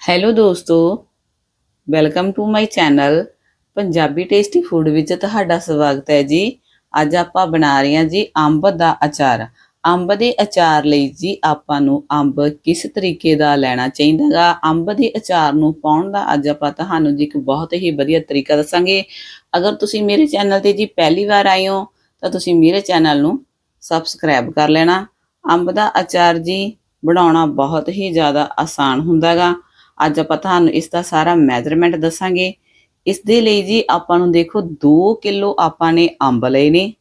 Hello ਦੋਸਤੋ welcome to my channel Punjabi tasty food ਵਿੱਚ ਤੁਹਾਡਾ ਸਵਾਗਤ ਹੈ ਜੀ। ਅੱਜ ਆਪਾਂ ਬਣਾ ਰਹੇ ਹਾਂ ਜੀ ਅੰਬ ਦਾ ਅਚਾਰ। ਅੰਬ ਦੇ ਅਚਾਰ ਲਈ ਜੀ ਆਪਾਂ ਨੂੰ ਅੰਬ ਕਿਸ ਤਰੀਕੇ ਦਾ ਲੈਣਾ ਚਾਹੀਦਾਗਾ ਅੰਬ ਦੇ ਅਚਾਰ ਨੂੰ ਪਾਉਣ ਦਾ ਅੱਜ ਆਪਾਂ ਤੁਹਾਨੂੰ ਜੀ ਇੱਕ ਬਹੁਤ ਹੀ ਵਧੀਆ ਤਰੀਕਾ ਦੱਸਾਂਗੇ। ਅਗਰ ਤੁਸੀਂ ਮੇਰੇ ਚੈਨਲ ਤੇ ਜੀ ਪਹਿਲੀ ਵਾਰ ਆਏ ਹੋ, ਤਾਂ ਤੁਸੀਂ ਮੇਰੇ ਚੈਨਲ ਨੂੰ ਸਬਸਕ੍ਰਾਈਬ ਕਰ ਲੈਣਾ। ਅੰਬ ਦਾ ਅਚਾਰ ਜੀ ਬਣਾਉਣਾ ਬਹੁਤ ਹੀ ਜ਼ਿਆਦਾ ਆਸਾਨ ਹੁੰਦਾਗਾ ਅੱਜ ਆਪਾਂ ਤੁਹਾਨੂੰ ਇਸ ਦਾ ਸਾਰਾ ਮੈਜ਼ਰਮੈਂਟ ਦੱਸਾਂਗੇ। ਇਸ ਦੇ ਲਈ ਜੀ ਆਪਾਂ ਨੂੰ ਦੇਖੋ 2 ਕਿਲੋ ਆਪਾਂ ਨੇ ਅੰਬ ਲਏ ਨੇ।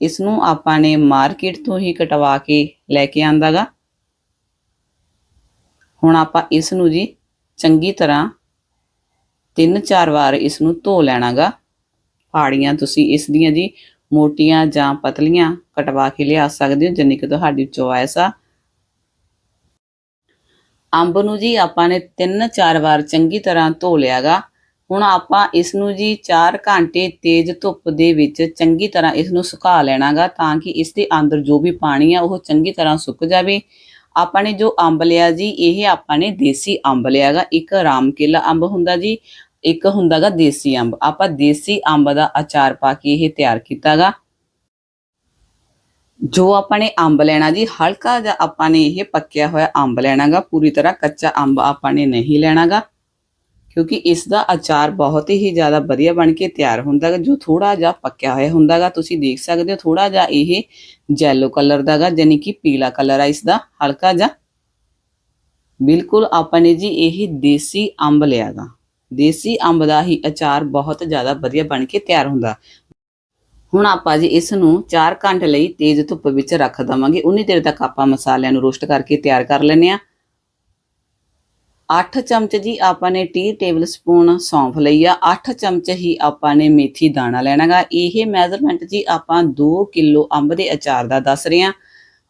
ਇਸ ਨੂੰ ਆਪਾਂ ਨੇ ਮਾਰਕੀਟ ਤੋਂ ਹੀ ਕਟਵਾ ਕੇ ਲੈ ਕੇ ਆਂਦਾਗਾ ਹੁਣ ਆਪਾਂ ਇਸ ਨੂੰ ਜੀ ਚੰਗੀ ਤਰ੍ਹਾਂ ਤਿੰਨ ਚਾਰ ਵਾਰ ਇਸ ਨੂੰ ਧੋ ਲੈਣਾਗਾ ਫਾੜੀਆਂ ਤੁਸੀਂ ਇਸ ਦੀਆਂ ਜੀ ਮੋਟੀਆਂ ਜਾਂ ਪਤਲੀਆਂ ਕਟਵਾ ਕੇ ਲਿਆ ਸਕਦੇ ਹੋ, ਜਿੰਨੀ ਕਿ ਤੁਹਾਡੀ ਚੋਇਸ ਆ। ਅੰਬ ਨੂੰ ਜੀ ਆਪਾਂ ਨੇ ਤਿੰਨ ਚਾਰ ਵਾਰ ਚੰਗੀ ਤਰ੍ਹਾਂ ਧੋ ਲਿਆਗਾ। ਹੁਣ ਆਪਾਂ ਇਸ ਨੂੰ ਜੀ 4 ਘੰਟੇ ਤੇਜ਼ ਧੁੱਪ ਦੇ ਵਿੱਚ ਚੰਗੀ ਤਰ੍ਹਾਂ ਇਸ ਨੂੰ ਸੁਕਾ ਲੈਣਾਗਾ ਤਾਂ ਕਿ ਇਸ ਦੇ ਅੰਦਰ ਜੋ ਵੀ ਪਾਣੀ ਆ ਉਹ ਚੰਗੀ ਤਰ੍ਹਾਂ ਸੁੱਕ ਜਾਵੇ। ਆਪਾਂ ਨੇ ਜੋ ਅੰਬ ਲਿਆ ਜੀ, ਇਹ ਆਪਾਂ ਨੇ ਦੇਸੀ ਅੰਬ ਲਿਆਗਾ। ਇੱਕ ਰਾਮਕੇਲਾ ਅੰਬ ਹੁੰਦਾ ਜੀ, ਇੱਕ ਹੁੰਦਾਗਾ ਦੇਸੀ ਅੰਬ। ਆਪਾਂ ਦੇਸੀ ਅੰਬ ਦਾ ਅਚਾਰ ਪਾ ਕੇ ਇਹ ਤਿਆਰ ਕੀਤਾਗਾ। ਜੋ ਆਪਾਂ ਨੇ ਅੰਬ ਲੈਣਾ ਜੀ, ਹਲਕਾ ਜਿਹਾ ਆਪਾਂ ਨੇ ਇਹ ਪੱਕਿਆ ਹੋਇਆ ਅੰਬ ਲੈਣਾਗਾ, ਪੂਰੀ ਤਰ੍ਹਾਂ ਕੱਚਾ ਅੰਬ ਆਪਾਂ ਨੇ ਨਹੀਂ ਲੈਣਾਗਾ, ਕਿਉਂਕਿ ਇਸ ਦਾ ਅਚਾਰ ਬਹੁਤ ਹੀ ਜ਼ਿਆਦਾ ਵਧੀਆ ਬਣ ਕੇ ਤਿਆਰ ਹੁੰਦਾ ਹੁੰਦਾਗਾ, ਜੋ ਥੋੜਾ ਜਿਹਾ ਪੱਕਿਆ ਹੋਇਆ ਹੁੰਦਾਗਾ, ਤੁਸੀਂ ਦੇਖ ਸਕਦੇ ਹੋ ਥੋੜਾ ਜਿਹਾ ਇਹ ਜੈਲੋ ਕਲਰ ਦਾਗਾ ਯਾਨੀ ਕਿ ਪੀਲਾ ਕਲਰ ਆ ਇਸ ਦਾ ਹਲਕਾ ਜਿਹਾ। ਬਿਲਕੁਲ ਆਪਾਂ ਨੇ ਜੀ ਇਹ ਦੇਸੀ ਅੰਬ ਲਿਆਗਾ। ਦੇਸੀ ਅੰਬ ਦਾ ਹੀ ਅਚਾਰ ਬਹੁਤ ਜ਼ਿਆਦਾ ਵਧੀਆ ਬਣ ਕੇ ਤਿਆਰ ਹੁੰਦਾ। ਹੁਣ ਆਪਾਂ ਜੀ ਇਸ ਨੂੰ 4 ਘੰਟੇ ਲਈ ਤੇਜ਼ ਧੁੱਪ ਵਿੱਚ ਰੱਖ ਦਵਾਂਗੇ। ਉਨੀ ਦੇਰ ਤੱਕ ਆਪਾਂ ਮਸਾਲਿਆਂ ਨੂੰ ਰੋਸਟ ਕਰਕੇ ਤਿਆਰ ਕਰ ਲੈਨੇ ਆ 8 ਚਮਚ ਜੀ ਆਪਾਂ ਨੇ ਟੀ ਟੇਬਲ ਸਪੂਨ ਸੌਂਫ ਲਈ ਆ। 8 ਚਮਚ ਹੀ ਆਪਾਂ ਨੇ ਮੇਥੀ ਦਾਣਾ ਲੈਣਾਗਾ। ਇਹ ਮੈਜ਼ਰਮੈਂਟ ਜੀ ਆਪਾਂ 2 ਕਿਲੋ ਅੰਬ ਦੇ ਅਚਾਰ ਦਾ ਦੱਸ ਰਹੇ ਆ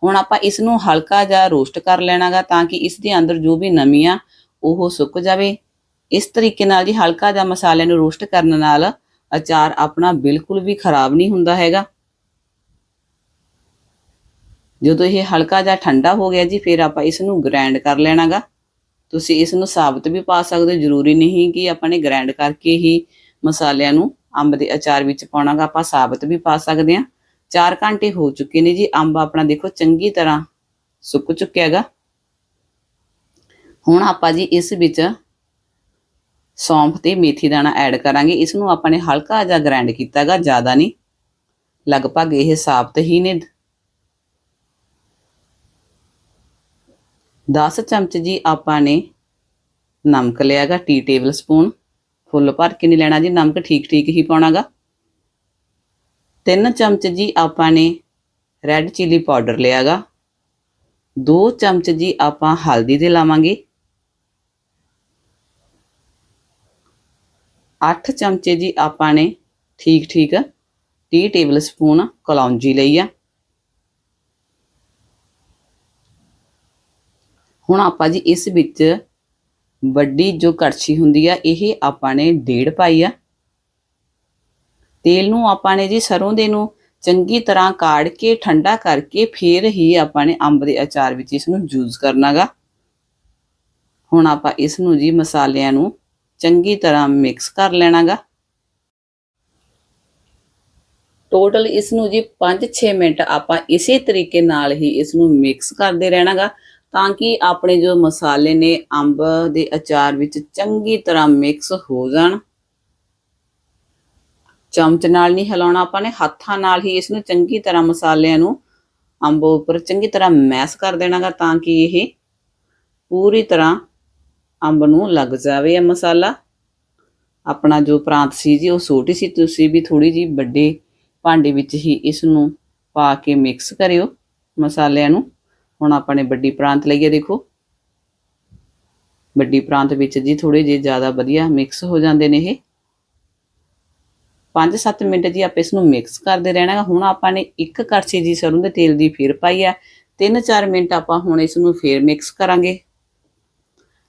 ਹੁਣ ਆਪਾਂ ਇਸ ਨੂੰ ਹਲਕਾ ਜਿਹਾ ਰੋਸਟ ਕਰ ਲੈਣਾਗਾ ਤਾਂ ਕਿ ਇਸ ਦੇ ਅੰਦਰ ਜੋ ਵੀ ਨਮੀ ਆ, ਉਹ ਸੁੱਕ ਜਾਵੇ। ਇਸ ਤਰੀਕੇ ਨਾਲ ਜੀ ਹਲਕਾ ਜਿਹਾ ਮਸਾਲਿਆਂ ਨੂੰ ਰੋਸਟ ਕਰਨ ਨਾਲ ਅਚਾਰ ਆਪਣਾ ਬਿਲਕੁਲ ਵੀ ਖਰਾਬ ਨਹੀਂ ਹੁੰਦਾ ਹੈਗਾ। ਜਦੋਂ ਇਹ ਹਲਕਾ ਜਿਹਾ ਠੰਡਾ ਹੋ ਗਿਆ ਜੀ, ਫਿਰ ਆਪਾਂ ਇਸ ਨੂੰ ਗ੍ਰਾਈਂਡ ਕਰ ਲੈਣਾਗਾ। ਤੁਸੀਂ ਇਸ ਨੂੰ ਸਾਬਤ ਵੀ ਪਾ ਸਕਦੇ ਹੋ, ਜ਼ਰੂਰੀ ਨਹੀਂ ਕਿ ਆਪਾਂ ਨੇ ਗ੍ਰਾਈਂਡ ਕਰਕੇ ਹੀ ਮਸਾਲਿਆਂ ਨੂੰ ਅੰਬ ਦੇ ਅਚਾਰ ਵਿੱਚ ਪਾਉਣਾਗਾ, ਆਪਾਂ ਸਾਬਤ ਵੀ ਪਾ ਸਕਦੇ ਹਾਂ। 4 ਘੰਟੇ ਹੋ ਚੁੱਕੇ ਨੇ ਜੀ, ਅੰਬ ਆਪਣਾ ਦੇਖੋ ਚੰਗੀ ਤਰ੍ਹਾਂ ਸੁੱਕ ਚੁੱਕਿਆ ਹੈਗਾ। ਹੁਣ ਆਪਾਂ ਜੀ ਇਸ ਵਿੱਚ ਸੌਂਫ ਤੇ ਮੇਥੀ ਦਾਣਾ ਐਡ ਕਰਾਂਗੇ। ਇਸ ਨੂੰ ਆਪਾਂ ਨੇ ਹਲਕਾ ਜਿਹਾ ਗ੍ਰਾਈਂਡ ਕੀਤਾਗਾ, ਜ਼ਿਆਦਾ ਨਹੀਂ। ਲਗਭਗ ਇਹ ਸਾਬਤ ਹੀ ਨੇ। 10 ਚਮਚ ਜੀ ਆਪਾਂ ਨੇ ਨਮਕ ਲਿਆਗਾ, ਟੀ ਟੇਬਲ ਸਪੂਨ ਫੁੱਲ ਭਰ ਕੇ ਨਹੀਂ ਲੈਣਾ ਜੀ, ਨਮਕ ਠੀਕ ਠੀਕ ਹੀ ਪਾਉਣਾਗਾ। 3 ਚਮਚ ਜੀ ਆਪਾਂ ਨੇ ਰੈੱਡ ਚਿੱਲੀ ਪਾਊਡਰ ਲਿਆਗਾ। 2 ਚਮਚ ਜੀ ਆਪਾਂ ਹਲਦੀ ਦੇ ਲਾਵਾਂਗੇ। 8 ਚਮਚੇ ਜੀ ਆਪਾਂ ਨੇ ਠੀਕ ਠੀਕ 30 ਟੇਬਲ ਸਪੂਨ ਕਲੌਂਜੀ ਲਈ ਆ। ਹੁਣ ਆਪਾਂ ਜੀ ਇਸ ਵਿੱਚ ਵੱਡੀ ਜੋ ਕੜਛੀ ਹੁੰਦੀ ਆ, ਇਹ ਆਪਾਂ ਨੇ ਡੇਢ ਪਾਈ ਆ। ਤੇਲ ਨੂੰ ਆਪਾਂ ਨੇ ਜੀ ਸਰੋਂ ਦੇ ਨੂੰ ਚੰਗੀ ਤਰ੍ਹਾਂ ਕਾੜ ਕੇ, ਠੰਡਾ ਕਰਕੇ ਫਿਰ ਹੀ ਆਪਾਂ ਨੇ ਅੰਬ ਦੇ ਅਚਾਰ ਵਿੱਚ ਇਸ ਨੂੰ ਯੂਜ਼ ਕਰਨਾਗਾ ਹੁਣ ਆਪਾਂ ਇਸ ਨੂੰ ਜੀ ਮਸਾਲਿਆਂ ਨੂੰ ਚੰਗੀ ਤਰ੍ਹਾਂ ਮਿਕਸ ਕਰ ਲੈਣਾਗਾ। ਟੋਟਲ ਇਸ ਨੂੰ ਜੀ 5-6 ਮਿੰਟ ਆਪਾਂ ਇਸੇ ਤਰੀਕੇ ਨਾਲ ਹੀ ਇਸ ਨੂੰ ਮਿਕਸ ਕਰਦੇ ਰਹਿਣਾਗਾ, ਤਾਂ ਕਿ ਆਪਣੇ ਜੋ ਮਸਾਲੇ ਨੇ ਅੰਬ ਦੇ ਅਚਾਰ ਵਿੱਚ ਚੰਗੀ ਤਰ੍ਹਾਂ ਮਿਕਸ ਹੋ ਜਾਣ। ਚਮਚ ਨਾਲ ਨਹੀਂ ਹਿਲਾਉਣਾ ਆਪਾਂ ਨੇ, ਹੱਥਾਂ ਨਾਲ ਹੀ ਇਸ ਨੂੰ ਚੰਗੀ ਤਰ੍ਹਾਂ ਮਸਾਲਿਆਂ ਨੂੰ ਅੰਬ ਉੱਪਰ ਚੰਗੀ ਤਰ੍ਹਾਂ ਮੈਸ਼ ਕਰ ਦੇਣਾਗਾ, ਤਾਂ ਕਿ ਇਹ ਪੂਰੀ ਤਰ੍ਹਾਂ ਅੰਬ ਨੂੰ ਲੱਗ ਜਾਵੇ ਇਹ ਮਸਾਲਾ। ਆਪਣਾ ਜੋ ਪ੍ਰਾਂਤ ਸੀ ਜੀ, ਉਹ ਛੋਟੀ ਸੀ। ਤੁਸੀਂ ਵੀ ਥੋੜੀ ਜੀ ਵੱਡੇ ਭਾਂਡੇ ਵਿੱਚ ਹੀ ਇਸ ਨੂੰ ਪਾ ਕੇ ਮਿਕਸ ਕਰਿਓ ਮਸਾਲਿਆਂ ਨੂੰ। ਹੁਣ ਆਪਾਂ ਨੇ ਵੱਡੀ ਪ੍ਰਾਂਤ ਲਈਏ ਦੇਖੋ। ਵੱਡੀ ਪ੍ਰਾਂਤ ਵਿੱਚ ਜੀ ਥੋੜੇ ਜਿਹੇ ਜ਼ਿਆਦਾ ਵਧੀਆ ਮਿਕਸ ਹੋ ਜਾਂਦੇ ਨੇ ਇਹ। 5-7 ਮਿੰਟ ਜੀ ਆਪਾਂ ਇਸ ਨੂੰ ਮਿਕਸ ਕਰਦੇ ਰਹਿਣਾ ਹੁਣ ਆਪਾਂ ਨੇ ਇੱਕ ਕੜਛੀ ਜੀ ਸਰੋਂ ਦੇ ਤੇਲ ਦੀ ਫਿਰ ਪਾਈ ਆ 3-4 ਮਿੰਟ ਆਪਾਂ ਹੁਣ ਇਸ ਨੂੰ ਫੇਰ ਮਿਕਸ ਕਰਾਂਗੇ।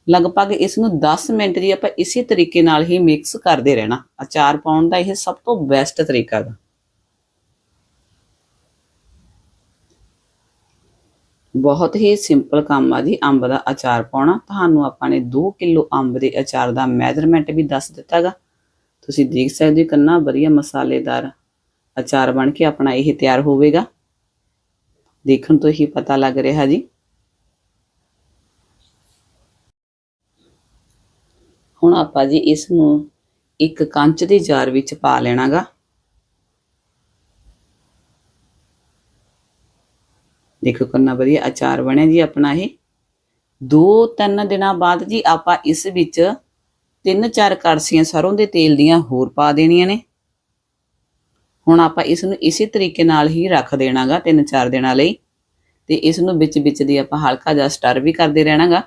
ਲਗਭਗ ਇਸ ਨੂੰ 10 ਮਿੰਟ ਜੀ ਆਪਾਂ ਇਸੇ ਤਰੀਕੇ ਨਾਲ ਹੀ ਮਿਕਸ ਕਰਦੇ ਰਹਿਣਾ। ਅਚਾਰ ਪਾਉਣ ਦਾ ਇਹ ਸਭ ਤੋਂ ਬੈਸਟ ਤਰੀਕਾ ਹੈ ਬਹੁਤ ਹੀ ਸਿੰਪਲ ਕੰਮ ਆ ਜੀ ਅੰਬ ਦਾ ਅਚਾਰ ਪਾਉਣਾ। ਤੁਹਾਨੂੰ ਆਪਾਂ ਨੇ 2 ਕਿਲੋ ਅੰਬ ਦੇ ਅਚਾਰ ਦਾ ਮੈਜ਼ਰਮੈਂਟ ਵੀ ਦੱਸ ਦਿੱਤਾਗਾ ਤੁਸੀਂ ਦੇਖ ਸਕਦੇ ਹੋ ਕਿੰਨਾ ਵਧੀਆ ਮਸਾਲੇਦਾਰ ਅਚਾਰ ਬਣ ਕੇ ਆਪਣਾ ਇਹ ਤਿਆਰ ਹੋਵੇਗਾ। ਦੇਖਣ ਤੋਂ ਹੀ ਪਤਾ ਲੱਗ ਰਿਹਾ ਜੀ। ਹੁਣ ਆਪਾਂ ਜੀ ਇਸ ਨੂੰ ਇੱਕ ਕੰਚ ਦੇ ਜਾਰ ਵਿੱਚ ਪਾ ਲੈਣਾਗਾ। ਦੇਖੋ ਕਿੰਨਾ ਵਧੀਆ ਅਚਾਰ ਬਣਿਆ ਜੀ ਆਪਣਾ ਇਹ। ਦੋ ਤਿੰਨ ਦਿਨਾਂ ਬਾਅਦ ਜੀ ਆਪਾਂ ਇਸ ਵਿੱਚ ਤਿੰਨ ਚਾਰ ਕੜਛੀਆਂ ਸਰੋਂ ਦੇ ਤੇਲ ਦੀਆਂ ਹੋਰ ਪਾ ਦੇਣੀਆਂ ਨੇ। ਹੁਣ ਆਪਾਂ ਇਸ ਨੂੰ ਇਸੇ ਤਰੀਕੇ ਨਾਲ ਹੀ ਰੱਖ ਦੇਣਾਗਾ ਤਿੰਨ ਚਾਰ ਦਿਨਾਂ ਲਈ। ਤੇ ਇਸ ਨੂੰ ਵਿੱਚ ਵਿੱਚ ਦੀ ਆਪਾਂ ਹਲਕਾ ਜਿਹਾ ਸਟਰ ਵੀ ਕਰਦੇ ਰਹਿਣਾਗਾ।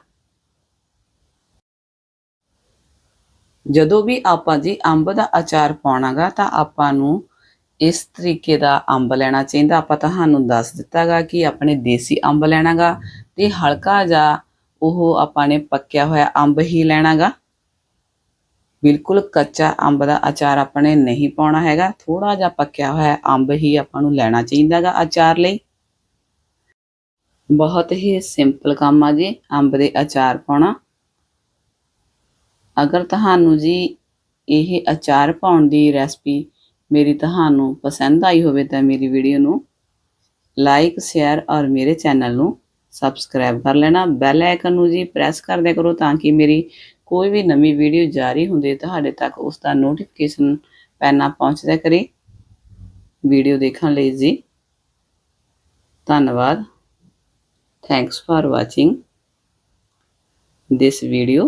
ਜਦੋਂ ਵੀ ਆਪਾਂ ਜੀ ਅੰਬ ਦਾ ਅਚਾਰ ਪਾਉਣਾਗਾ ਤਾਂ ਆਪਾਂ ਨੂੰ ਇਸ ਤਰੀਕੇ ਦਾ ਅੰਬ ਲੈਣਾ ਚਾਹੀਦਾ। ਆਪਾਂ ਤੁਹਾਨੂੰ ਦੱਸ ਦਿੱਤਾਗਾ ਕਿ ਆਪਣੇ ਦੇਸੀ ਅੰਬ ਲੈਣਾਗਾ ਤੇ ਹਲਕਾ ਜਿਹਾ ਉਹ ਆਪਾਂ ਨੇ ਪੱਕਿਆ ਹੋਇਆ ਅੰਬ ਹੀ ਲੈਣਾਗਾ। ਬਿਲਕੁਲ ਕੱਚਾ ਅੰਬ ਦਾ ਅਚਾਰ ਆਪਣੇ ਨਹੀਂ ਪਾਉਣਾ ਹੈਗਾ। ਥੋੜਾ ਜਿਹਾ ਪੱਕਿਆ ਹੋਇਆ ਅੰਬ ਹੀ ਆਪਾਂ ਨੂੰ ਲੈਣਾ ਚਾਹੀਦਾਗਾ ਅਚਾਰ ਲਈ। ਬਹੁਤ ਹੀ ਸਿੰਪਲ ਕੰਮ ਆ ਜੀ ਅੰਬ ਦੇ ਅਚਾਰ ਪਾਉਣਾ। ਅਗਰ ਤੁਹਾਨੂੰ ਜੀ ਇਹ ਅਚਾਰ ਪਾਉਣ ਦੀ ਰੈਸਪੀ ਮੇਰੀ ਤੁਹਾਨੂੰ ਪਸੰਦ ਆਈ ਹੋਵੇ ਤਾਂ ਮੇਰੀ ਵੀਡੀਓ ਨੂੰ ਲਾਈਕ ਸ਼ੇਅਰ ਔਰ ਮੇਰੇ ਚੈਨਲ ਨੂੰ ਸਬਸਕ੍ਰਾਈਬ ਕਰ ਲੈਣਾ। ਬੈਲ ਆਈਕਨ ਨੂੰ ਜੀ ਪ੍ਰੈਸ ਕਰ ਦਿਆ ਕਰੋ ਤਾਂ ਕਿ ਮੇਰੀ ਕੋਈ ਵੀ ਨਵੀਂ ਵੀਡੀਓ ਜਾਰੀ ਹੁੰਦੇ ਤੁਹਾਡੇ ਤੱਕ ਉਸ ਦਾ ਨੋਟੀਫਿਕੇਸ਼ਨ ਪੈਨਾ ਪਹੁੰਚਦਾ ਕਰੇ। ਵੀਡੀਓ ਦੇਖਣ ਲਈ ਜੀ ਧੰਨਵਾਦ। Thanks for watching this video